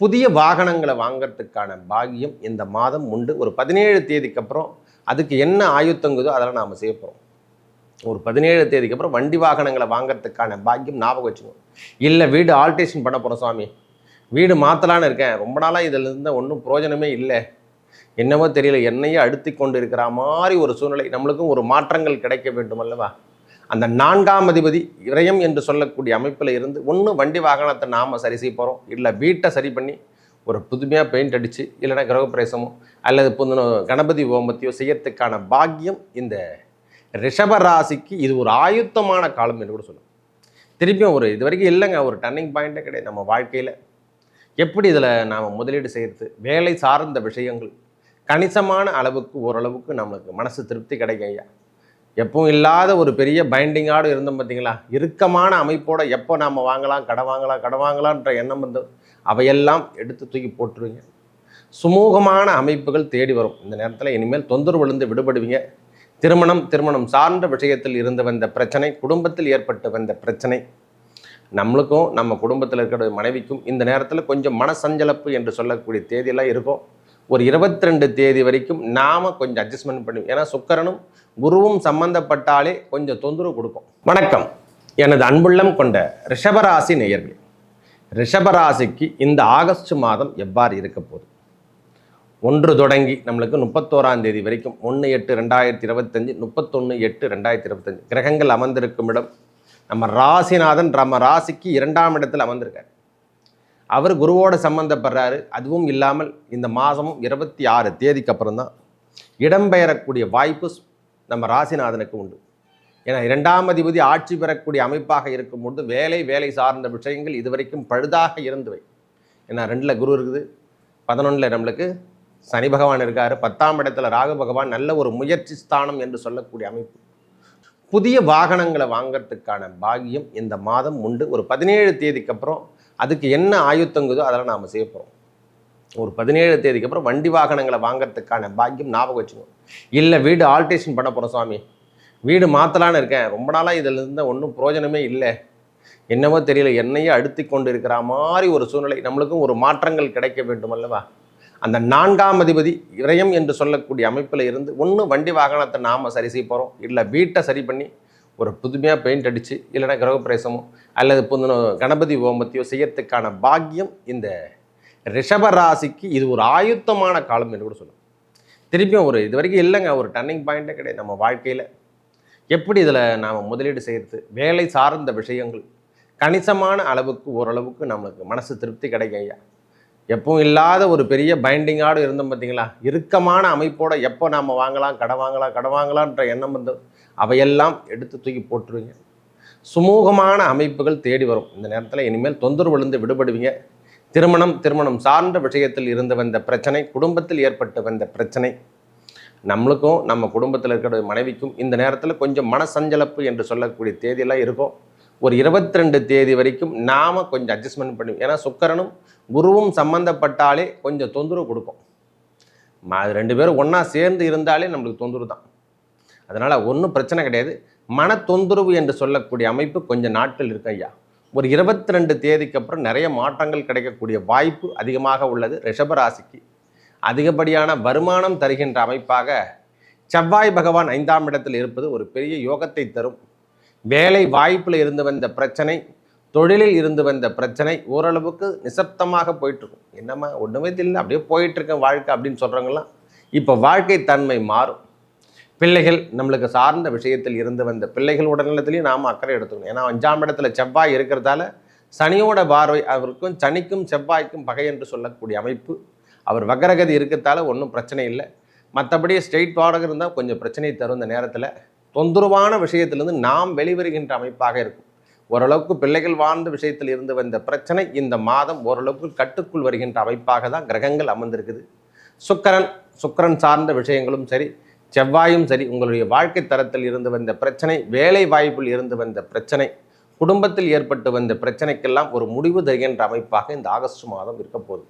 புதிய வாகனங்களை வாங்குறதுக்கான பாகியம் இந்த மாதம் உண்டு. ஒரு பதினேழு தேதிக்கு அப்புறம் அதுக்கு என்ன ஆயுத்தங்குதோ அதெல்லாம் நாம் செய்ய போகிறோம் ஒரு பதினேழு தேதிக்கு அப்புறம் வண்டி வாகனங்களை வாங்கிறதுக்கான பாக்கியம் ஞாபகம் வச்சுக்கணும் இல்லை வீடு ஆல்ட்ரேஷன் பண்ண போகிறோம் சுவாமி வீடு மாற்றலான்னு இருக்கேன். ரொம்ப நாளாக இதில் இருந்தால் ஒன்றும் பிரயோஜனமே இல்லை. என்னவோ தெரியல. என்னையே அழுத்தி கொண்டு இருக்கிற மாதிரி ஒரு சூழ்நிலை. நம்மளுக்கும் ஒரு மாற்றங்கள் கிடைக்க வேண்டும் அல்லவா? அந்த நான்காம் அதிபதி விரயம் என்று சொல்லக்கூடிய அமைப்பில் இருந்து ஒன்று வண்டி வாகனத்தை நாம் சரி செய்ய போகிறோம் இல்லை வீட்டை சரி பண்ணி ஒரு புதுமையாக பெயிண்ட் அடித்து இல்லைன்னா கிரகப்பிரவேசமோ அல்லது புதுன கணபதி ஹோமத்தையோ செய்யறதுக்கான பாக்கியம் இந்த ரிஷப ராசிக்கு இது ஒரு ஆயுத்தமான காலம் என்று கூட சொல்லும் திருப்பியும் ஒரு இது வரைக்கும் இல்லைங்க ஒரு டர்னிங் பாயிண்ட்டே கிடையாது நம்ம வாழ்க்கையில். எப்படி இதில் நாம் முதலீடு செய்கிறது வேலை சார்ந்த விஷயங்கள் கணிசமான அளவுக்கு ஓரளவுக்கு நம்மளுக்கு மனசு திருப்தி கிடைக்கும் ஐயா. எப்பவும் இல்லாத ஒரு பெரிய பைண்டிங்காடு இருந்தோம் பார்த்தீங்களா? இறுக்கமான அமைப்போட எப்போ நாம் வாங்கலாம் கடை வாங்கலாம் கடை வாங்கலான்ற எண்ணம் வந்து அவையெல்லாம் எடுத்து தூக்கி போட்டுருவீங்க. சுமூகமான அமைப்புகள் தேடி வரும். இந்த நேரத்தில் இனிமேல் தொந்தரவுலேருந்து விடுபடுவீங்க. திருமணம் திருமணம் சார்ந்த விஷயத்தில் இருந்து வந்த பிரச்சனை குடும்பத்தில் ஏற்பட்டு வந்த பிரச்சனை நம்மளுக்கும் நம்ம குடும்பத்தில் இருக்கிற மனைவிக்கும் இந்த நேரத்தில் கொஞ்சம் மனசஞ்சலப்பு என்று சொல்லக்கூடிய தேதியெல்லாம் இருக்கும். ஒரு 22 தேதி வரைக்கும் நாம் கொஞ்சம் அட்ஜஸ்ட்மெண்ட் பண்ணி ஏன்னா சுக்கரனும் குருவும் சம்பந்தப்பட்டாலே கொஞ்சம் தொந்தரவு கொடுக்கும். வணக்கம். எனது அன்புள்ளம் கொண்ட ரிஷபராசி நேயர்கள் ரிஷபராசிக்கு இந்த ஆகஸ்ட் மாதம் எவ்வாறு இருக்க போகுது? ஒன்று தொடங்கி நம்மளுக்கு முப்பத்தோராம் தேதி வரைக்கும் ஒன்று எட்டு ரெண்டாயிரத்தி இருபத்தஞ்சி முப்பத்தொன்று எட்டு ரெண்டாயிரத்தி இருபத்தஞ்சு கிரகங்கள் அமர்ந்திருக்கும் இடம். நம்ம ராசிநாதன் நம்ம ராசிக்கு இரண்டாம் இடத்தில் அமர்ந்திருக்கார். அவர் குருவோட சம்மந்தப்படுறாரு அதுவும் இல்லாமல் இந்த மாதமும் இருபத்தி ஆறு தேதிக்கு அப்புறம் தான் இடம்பெயரக்கூடிய வாய்ப்பு நம்ம ராசிநாதனுக்கு உண்டு. ஏன்னா இரண்டாம் அதிபதி ஆட்சி பெறக்கூடிய அமைப்பாக இருக்கும்போது வேலை வேலை சார்ந்த விஷயங்கள் இதுவரைக்கும் பழுதாக இருந்தவை. ஏன்னா ரெண்டில் குரு இருக்குது பதினொன்றில் நம்மளுக்கு சனி பகவான் இருக்கார். பத்தாம் இடத்துல ராகு பகவான் நல்ல ஒரு முயற்சி ஸ்தானம் என்று சொல்லக்கூடிய அமைப்பு. புதிய வாகனங்களை வாங்கிறதுக்கான பாகியம் இந்த மாதம் உண்டு. ஒரு பதினேழு தேதிக்கு அப்புறம் அதுக்கு என்ன ஆயுத்தங்குதோ அதெல்லாம் நாம் செய்ய போகிறோம் ஒரு பதினேழு தேதிக்கு அப்புறம் வண்டி வாகனங்களை வாங்கிறதுக்கான பாக்கியம் ஞாபகம் வச்சுக்கணும் இல்லை வீடு ஆல்ட்ரேஷன் பண்ண போகிறோம் சுவாமி வீடு மாற்றலான்னு இருக்கேன். ரொம்ப நாளாக இதில் இருந்தால் ஒன்றும் பிரயோஜனமே இல்லை. என்னவோ தெரியல என்னையே அழுத்தி கொண்டு இருக்கிற மாதிரி ஒரு சூழ்நிலை. நம்மளுக்கும் ஒரு மாற்றங்கள் கிடைக்க வேண்டும் அல்லவா? அந்த நான்காம் அதிபதி இறையம் என்று சொல்லக்கூடிய அமைப்பில் இருந்து ஒன்று வண்டி வாகனத்தை நாம் சரி செய்ய போகிறோம் இல்லை வீட்டை சரி பண்ணி ஒரு புதுமையாக பெயிண்ட் அடித்து இல்லைன்னா கிரகப்பிரவேசமோ அல்லது புது கணபதி ஹோமத்தையோ செய்யறதுக்கான பாக்கியம் இந்த ரிஷப ராசிக்கு இது ஒரு ஆயுத்தமான காலம் என்று கூட சொல்லணும் திருப்பியும் ஒரு இது வரைக்கும் இல்லைங்க ஒரு டர்னிங் பாயிண்ட்டே கிடையாது நம்ம வாழ்க்கையில். எப்படி இதில் நாம் முதலீடு செய்கிறது வேலை சார்ந்த விஷயங்கள். கணிசமான அளவுக்கு ஓரளவுக்கு நம்மளுக்கு மனசு திருப்தி கிடைக்கும் ஐயா. எப்பவும் இல்லாத ஒரு பெரிய பைண்டிங்காடு இருந்தோம் பார்த்தீங்களா இறுக்கமான அமைப்போட எப்போ நாம் வாங்கலாம் கடை வாங்கலாம் கடை வாங்கலான்ற எண்ணம் வந்து அவையெல்லாம் எடுத்து தூக்கி போட்டுருவீங்க. சுமூகமான அமைப்புகள் தேடி வரும். இந்த நேரத்தில் இனிமேல் தொந்தரவுலேருந்து விடுபடுவீங்க. திருமணம் திருமணம் சார்ந்த விஷயத்தில் இருந்து வந்த பிரச்சனை குடும்பத்தில் ஏற்பட்டு வந்த பிரச்சனை நம்மளுக்கும் நம்ம குடும்பத்தில் இருக்கிற மனைவிக்கும் இந்த நேரத்தில் கொஞ்சம் மனசஞ்சலப்பு என்று சொல்லக்கூடிய தேதியெல்லாம் இருக்கும். ஒரு 22 தேதி வரைக்கும் நாம் கொஞ்சம் அட்ஜஸ்ட்மெண்ட் பண்ணி ஏன்னா சுக்கரனும் குருவும் சம்மந்தப்பட்டாலே கொஞ்சம் தொந்தரவு கொடுக்கும். அது ரெண்டு பேரும் ஒன்றா சேர்ந்து இருந்தாலே நம்மளுக்கு தொந்தரவு தான். அதனால் ஒன்றும் பிரச்சனை கிடையாது. மன தொந்தரவு என்று சொல்லக்கூடிய அமைப்பு கொஞ்சம் நாட்கள் இருக்கு ஐயா. ஒரு 22 தேதிக்கு அப்புறம் நிறைய மாற்றங்கள் கிடைக்கக்கூடிய வாய்ப்பு அதிகமாக உள்ளது ரிஷபராசிக்கு அதிகப்படியான வருமானம் தருகின்ற அமைப்பாக செவ்வாய் பகவான் ஐந்தாம் இடத்தில் இருப்பது ஒரு பெரிய யோகத்தை தரும். வேலை வாய்ப்பில் இருந்து வந்த பிரச்சனை தொழிலில் இருந்து வந்த பிரச்சனை ஓரளவுக்கு நிசப்தமாக போயிட்டுருக்கும். என்னம்மா ஒன்றுமே தெரியல அப்படியே போயிட்டுருக்கேன் வாழ்க்கை அப்படின்னு சொல்கிறவங்களாம் இப்போ வாழ்க்கை தன்மை மாறும். பிள்ளைகள் நம்மளுக்கு சார்ந்த விஷயத்தில் இருந்து வந்த பிள்ளைகள் உடல்நலத்திலையும் நாம் அக்கறை எடுத்துக்கணும். ஏன்னா அஞ்சாம் இடத்துல செவ்வாய் இருக்கிறதால சனியோட பார்வை அவருக்கும் சனிக்கும் செவ்வாய்க்கும் பகை என்று சொல்லக்கூடிய அமைப்பு. அவர் வக்கரகதி இருக்கிறதால ஒன்றும் பிரச்சனை இல்லை. மற்றபடி ஸ்ட்ரெயிட் பாடக இருந்தால் கொஞ்சம் பிரச்சனை தரும் இந்த நேரத்தில். தொந்தரவான விஷயத்திலிருந்து நாம் வெளிவருகின்ற அமைப்பாக இருக்கும். ஓரளவுக்கு பிள்ளைகள் வாழ்ந்த விஷயத்தில் இருந்து வந்த பிரச்சனை இந்த மாதம் ஓரளவுக்கு கட்டுக்குள் வருகின்ற அமைப்பாக தான் கிரகங்கள் அமர்ந்திருக்குது. சுக்கரன் சுக்கிரன் சார்ந்த விஷயங்களும் சரி செவ்வாயும் சரி உங்களுடைய வாழ்க்கை தரத்தில் இருந்து வந்த பிரச்சனை வேலை வாய்ப்பில் இருந்து வந்த பிரச்சனை குடும்பத்தில் ஏற்பட்டு வந்த பிரச்சனைக்கெல்லாம் ஒரு முடிவு தருகின்ற அமைப்பாக இந்த ஆகஸ்ட் மாதம் இருக்க போகுது.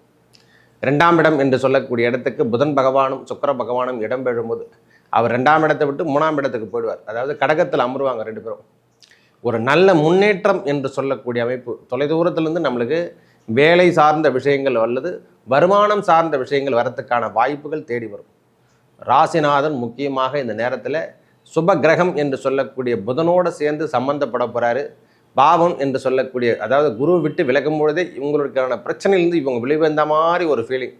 ரெண்டாம் இடம் என்று சொல்லக்கூடிய இடத்துக்கு புதன் பகவானும் சுக்கர பகவானும் இடம் பெறும்போது அவர் ரெண்டாம் இடத்தை விட்டு மூணாம் இடத்துக்கு போயிடுவார். அதாவது கடகத்தில் அமருவாங்க ரெண்டு பேரும். ஒரு நல்ல முன்னேற்றம் என்று சொல்லக்கூடிய அமைப்பு. தொலைதூரத்திலிருந்து நம்மளுக்கு வேலை சார்ந்த விஷயங்கள் அல்லது வருமானம் சார்ந்த விஷயங்கள் வரத்துக்கான வாய்ப்புகள் தேடி வரும். ராசிநாதன் முக்கியமாக இந்த நேரத்தில் சுப கிரகம் என்று சொல்லக்கூடிய புதனோடு சேர்ந்து சம்பந்தப்பட போகிறாரு பாவம் என்று சொல்லக்கூடிய அதாவது குரு விட்டு விலகும் பொழுதே இவங்களுக்கான பிரச்சனையிலேருந்து இவங்க வெளிவந்த மாதிரி ஒரு ஃபீலிங்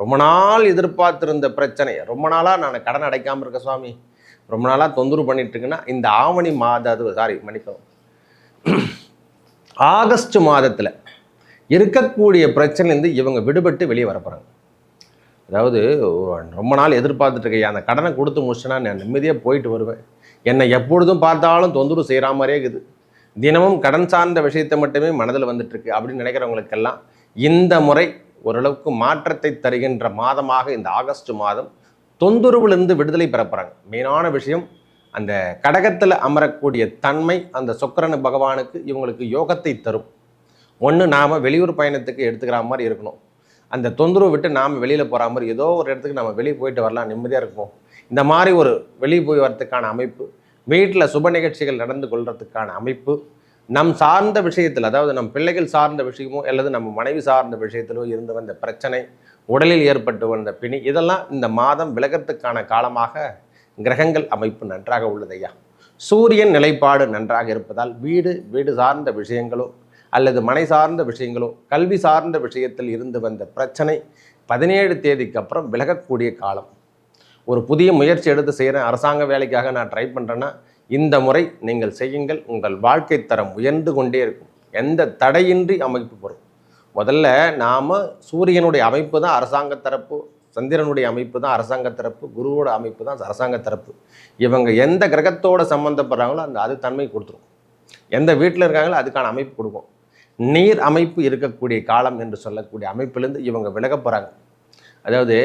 ரொம்ப நாள் எதிர்பார்த்திருந்த பிரச்சனை ரொம்ப நாளாக நான் கடன் அடைக்காமல் இருக்க சுவாமி ரொம்ப நாளாக தொந்தரவு பண்ணிட்டுருக்குன்னா இந்த ஆவணி மாத அது சாரி மன்னிக்கவும். ஆகஸ்ட் மாதத்தில் இருக்கக்கூடிய பிரச்சனைலேருந்து இவங்க விடுபட்டு வெளியே வர போகிறாங்க அதாவது ரொம்ப நாள் எதிர்பார்த்துட்டு இருக்கையா அந்த கடனை கொடுத்து முடிச்சுன்னா நான் நிம்மதியாக போயிட்டு வருவேன். என்னை எப்பொழுதும் பார்த்தாலும் தொந்தரவு செய்கிற மாதிரியே இருக்குது. தினமும் கடன் சார்ந்த விஷயத்தை மட்டுமே மனதில் வந்துட்டுருக்கு அப்படின்னு நினைக்கிறவங்களுக்கெல்லாம் இந்த முறை ஓரளவுக்கு மாற்றத்தை தருகின்ற மாதமாக இந்த ஆகஸ்ட் மாதம் தொந்தரவுலேருந்து விடுதலை பெற போகிறாங்க மெயினான விஷயம் அந்த கடகத்தில் அமரக்கூடிய தன்மை அந்த சுக்கரன் பகவானுக்கு இவங்களுக்கு யோகத்தை தரும். ஒன்று நாம் வெளியூர் பயணத்துக்கு எடுத்துக்கிற மாதிரி இருக்கணும். அந்த தொந்தரவு விட்டு நாம் வெளியில் போகிற மாதிரி ஏதோ ஒரு இடத்துக்கு நம்ம வெளியே போயிட்டு வரலாம் நிம்மதியாக இருப்போம். இந்த மாதிரி ஒரு வெளியே போய் வரத்துக்கான அமைப்பு வீட்டில் சுப நிகழ்ச்சிகள் நடந்து கொள்றதுக்கான அமைப்பு நம் சார்ந்த விஷயத்தில் அதாவது நம் பிள்ளைகள் சார்ந்த விஷயமோ அல்லது நம்ம மனைவி சார்ந்த விஷயத்திலோ இருந்து வந்த பிரச்சனை உடலில் ஏற்பட்டு வந்த பிணி இதெல்லாம் இந்த மாதம் விலகத்துக்கான காலமாக கிரகங்கள் அமைப்பு நன்றாக உள்ளது ஐயா. சூரியன் நிலைப்பாடு நன்றாக இருப்பதால் வீடு வீடு சார்ந்த விஷயங்களோ அல்லது மனை சார்ந்த விஷயங்களோ கல்வி சார்ந்த விஷயத்தில் இருந்து வந்த பிரச்சனை பதினேழு தேதிக்கு அப்புறம் விலகக்கூடிய காலம். ஒரு புதிய முயற்சி எடுத்து செய்கிறேன் அரசாங்க வேலைக்காக நான் ட்ரை பண்ணுறேன்னா இந்த முறை நீங்கள் செய்யுங்கள். உங்கள் வாழ்க்கை தரம் உயர்ந்து கொண்டே இருக்கும். எந்த தடையின்றி அமைப்பு வரும். முதல்ல நாம் சூரியனுடைய அமைப்பு தான் அரசாங்க தரப்பு சந்திரனுடைய அமைப்பு தான் அரசாங்க தரப்பு குருவோட அமைப்பு தான் அரசாங்க தரப்பு. இவங்க எந்த கிரகத்தோட சம்மந்தப்படுறாங்களோ அந்த அது தன்மை கொடுத்துரும். எந்த வீட்டில் இருக்காங்களோ அதுக்கான அமைப்பு கொடுக்கும். நீர் அமைப்பு இருக்கக்கூடிய காலம் என்று சொல்லக்கூடிய அமைப்பிலேருந்து இவங்க விலக போகிறாங்க அதாவது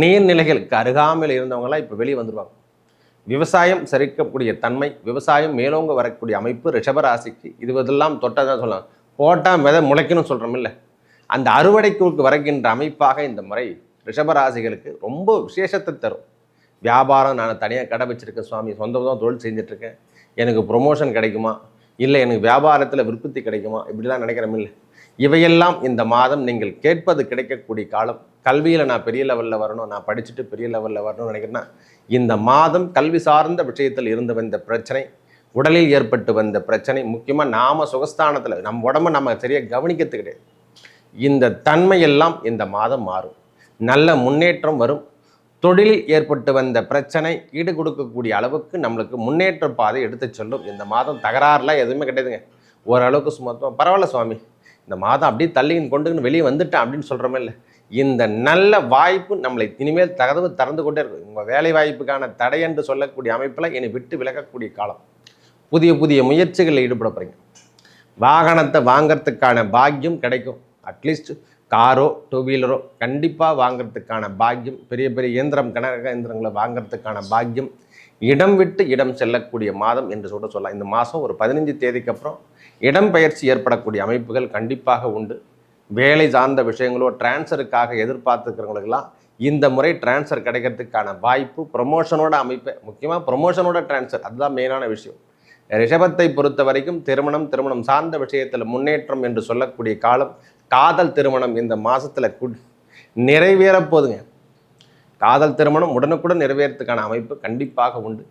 நீர்நிலைகளுக்கு அருகாமையில் இருந்தவங்களாம் இப்போ வெளியே வந்துடுவாங்க விவசாயம் சரிக்கக்கூடிய தன்மை விவசாயம் மேலோங்க வரக்கூடிய அமைப்பு ரிஷபராசிக்கு இது இதெல்லாம் தொட்டதான் சொல்லலாம். போட்டால் விதை முளைக்கணும் சொல்கிறோம் இல்லை. அந்த அறுவடைக்கு வருகின்ற அமைப்பாக இந்த முறை ரிஷபராசிகளுக்கு ரொம்ப விசேஷத்தை தரும். வியாபாரம் நான் தனியாக கடை வச்சுருக்கேன் சுவாமி சொந்தமாக தொழில் செஞ்சிட்ருக்கேன். எனக்கு ப்ரொமோஷன் கிடைக்குமா? இல்லை எனக்கு வியாபாரத்தில் விருப்பத்தி கிடைக்குமா? இப்படிலாம் நினைக்கிறோம் இல்லை. இவையெல்லாம் இந்த மாதம் நீங்கள் கேட்பது கிடைக்கக்கூடிய காலம். கல்வியில் நான் பெரிய லெவலில் வரணும் நான் படிச்சுட்டு பெரிய லெவலில் வரணும்னு நினைக்கிறேன்னா இந்த மாதம் கல்வி சார்ந்த விஷயத்தில் இருந்து வந்த பிரச்சனை உடலில் ஏற்பட்டு வந்த பிரச்சனை முக்கியமாக நாம் சுகஸ்தானத்தில் நம்ம உடம்ப நம்ம சரியாக கவனிக்கிறது கிடையாது இந்த தன்மையெல்லாம் இந்த மாதம் மாறும். நல்ல முன்னேற்றம் வரும். தொழிலில் ஏற்பட்டு வந்த பிரச்சனை ஈடு கொடுக்கக்கூடிய அளவுக்கு நம்மளுக்கு முன்னேற்ற பாதை எடுத்து சொல்லும். இந்த மாதம் தகராறுலாம் எதுவுமே கிடையாதுங்க. ஓரளவுக்கு சுமத்துவோம். பரவாயில்ல சுவாமி. இந்த மாதம் அப்படியே தள்ளின்னு கொண்டுன்னு வெளியே வந்துட்டேன் அப்படின்னு சொல்கிறோமே இல்லை. இந்த நல்ல வாய்ப்பு நம்மளை இனிமேல் தகதவு திறந்து கொண்டே இருக்கும். உங்கள் வேலை வாய்ப்புக்கான தடை என்று சொல்லக்கூடிய அமைப்பில் இனி விட்டு விலகக்கூடிய காலம். புதிய புதிய முயற்சிகளில் ஈடுபட போகிறீங்க வாகனத்தை வாங்கிறதுக்கான பாக்கியம் கிடைக்கும். அட்லீஸ்ட் காரோ டூ வீலரோ கண்டிப்பாக வாங்கிறதுக்கான பாக்கியம் பெரிய பெரிய இயந்திரம் கனரக இயந்திரங்களை வாங்குறதுக்கான பாக்கியம். இடம் விட்டு இடம் செல்லக்கூடிய மாதம் என்று சொல்ல சொல்லலாம். இந்த மாதம் ஒரு பதினஞ்சு தேதிக்கு அப்புறம் இடம் பயிற்சி ஏற்படக்கூடிய அமைப்புகள் கண்டிப்பாக உண்டு. வேலை சார்ந்த விஷயங்களோ டிரான்ஸ்ஃபருக்காக எதிர்பார்த்துக்கிறவங்களுக்கெல்லாம் இந்த முறை டிரான்ஸ்ஃபர் கிடைக்கிறதுக்கான வாய்ப்பு ப்ரொமோஷனோட அமைப்பு. முக்கியமாக ப்ரொமோஷனோட டிரான்ஸ்ஃபர் அதுதான் மெயினான விஷயம். ரிஷபத்தை பொறுத்த வரைக்கும் திருமணம் திருமணம் சார்ந்த விஷயத்தில் முன்னேற்றம் என்று சொல்லக்கூடிய காலம் காதல் திருமணம் இந்த மாதத்தில் கு நிறைவேறப்போகுதுங்க காதல் திருமணம் உடனுக்குடன் நிறைவேறத்துக்கான அமைப்பு கண்டிப்பாக உண்டு.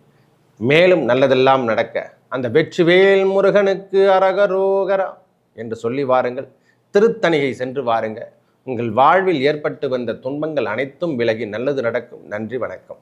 மேலும் நல்லதெல்லாம் நடக்க அந்த வெற்றிவேல் முருகனுக்கு அரகரோகரா என்று சொல்லி வாருங்கள். திருத்தணிகை சென்று வாருங்க. உங்கள் வாழ்வில் ஏற்பட்டு வந்த துன்பங்கள் அனைத்தும் விலகி நல்லது நடக்கும். நன்றி வணக்கம்.